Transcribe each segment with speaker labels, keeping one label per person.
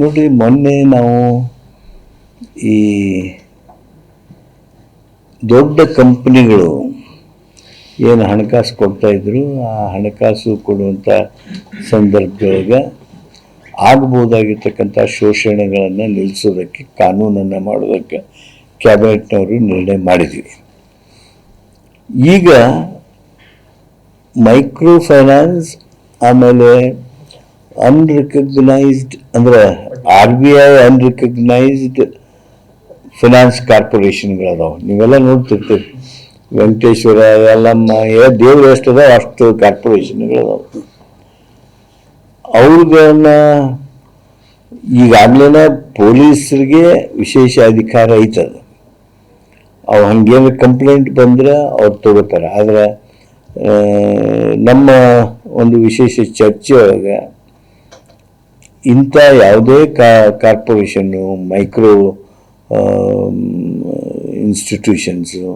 Speaker 1: ನೋಡ್ರಿ ಮೊನ್ನೆ ನಾವು ಈ ದೊಡ್ಡ ಕಂಪ್ನಿಗಳು ಏನು ಹಣಕಾಸು ಕೊಡ್ತಾ ಇದ್ರು, ಆ ಹಣಕಾಸು ಕೊಡುವಂಥ ಸಂದರ್ಭದೊಳಗೆ ಆಗ್ಬೋದಾಗಿರ್ತಕ್ಕಂಥ ಶೋಷಣೆಗಳನ್ನು ನಿಲ್ಲಿಸೋದಕ್ಕೆ ಕಾನೂನನ್ನು ಮಾಡೋದಕ್ಕೆ ಕ್ಯಾಬಿನೆಟ್ನವರು ನಿರ್ಣಯ ಮಾಡಿದ್ವಿ. ಈಗ ಮೈಕ್ರೋ ಫೈನಾನ್ಸ್ ಆಮೇಲೆ ಅನ್ರಿಕಗ್ನೈಸ್ಡ್ ಅಂದ್ರೆ R B I unrecognised finance ಕಾರ್ಪೊರೇಷನ್ಗಳದಾವೆ ನೀವೆಲ್ಲ ನೋಡ್ತಿರ್ತೀರಿ. ವೆಂಕಟೇಶ್ವರ ಎಲ್ಲಮ್ಮ ಏ ದೇವ್ರು ಎಷ್ಟು ಅದಾವ ಅಷ್ಟು ಕಾರ್ಪೊರೇಷನ್ಗಳದಾವೆ ಅವ್ರಿಗನ್ನ ಈಗಾಗಲೇ ಪೊಲೀಸರಿಗೆ ವಿಶೇಷ ಅಧಿಕಾರ ಐತದ. ಅವು ಹಂಗೇನು ಕಂಪ್ಲೇಂಟ್ ಬಂದ್ರೆ ಅವ್ರು ತಗೋತಾರೆ. ಆದ್ರೆ ನಮ್ಮ ಒಂದು ವಿಶೇಷ ಚರ್ಚೆ ಒಳಗೆ ಇಂಥ ಯಾವುದೇ ಕಾರ್ಪೊರೇಷನ್ನು, ಮೈಕ್ರೋ ಇನ್ಸ್ಟಿಟ್ಯೂಷನ್ಸು,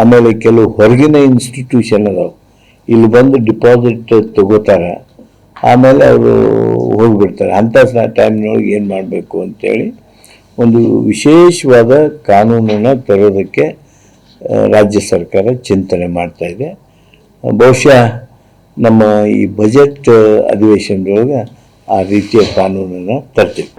Speaker 1: ಆಮೇಲೆ ಕೆಲವು ಹೊರಗಿನ ಇನ್ಸ್ಟಿಟ್ಯೂಷನ್ ಅದಾವೆ. ಇಲ್ಲಿ ಬಂದು ಡಿಪಾಸಿಟ್ ತಗೋತಾರೆ. ಆಮೇಲೆ ಅವರು ಹೋಗಿಬಿಡ್ತಾರೆ. ಅಂಥ ಟೈಮ್ನೊಳಗೆ ಏನು ಮಾಡಬೇಕು ಅಂತೇಳಿ ಒಂದು ವಿಶೇಷವಾದ ಕಾನೂನನ್ನು ತರೋದಕ್ಕೆ ರಾಜ್ಯ ಸರ್ಕಾರ ಚಿಂತನೆ ಮಾಡ್ತಾ ಇದೆ. ಬಹುಶಃ ನಮ್ಮ ಈ ಬಜೆಟ್ ಅಧಿವೇಶನದೊಳಗೆ ಆ ರೀತಿಯ ಕಾನೂನನ್ನು ತರ್ತೀವಿ.